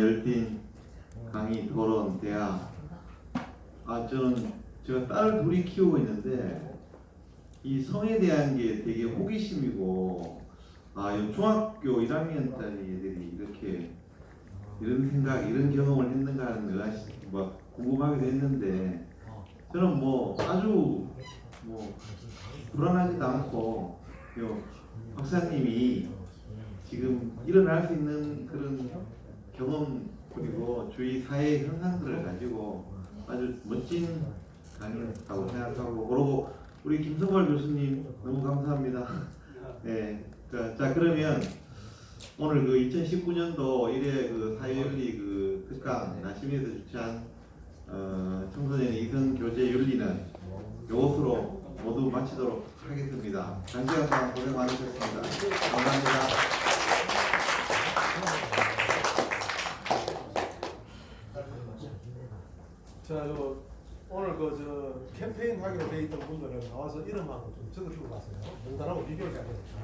열띤 강의 토론 대화 아 저는 제가 딸을 둘이 키우고 있는데 이 성에 대한 게 되게 호기심이고 아이 중학교 1학년 짜리 애들이 이렇게 이런 생각 이런 경험을 했는가 하는 거가 막 궁금하기도 했는데 저는 뭐 아주 뭐 불안하지도 않고 요 박사님이 지금 일어날 수 있는 그런 경험 그리고 주위 사회 현상들을 가지고 아주 멋진 강의였다고 생각하고 그리고 우리 김성걸 교수님 너무 감사합니다. 네, 자, 자 그러면 오늘 그 2019년도 1회 그 사회윤리 그 특강 나시미에서 주최한 어, 청소년 이성 교제 윤리는 이것으로 모두 마치도록 하겠습니다. 장시간 동안 고생 많으셨습니다. 감사합니다. 자, 요, 오늘 그 저 캠페인 하기로 돼 있던 분들은 나와서 이름하고 좀 적어주고 가세요. 명단하고 비교를 해야 되니까.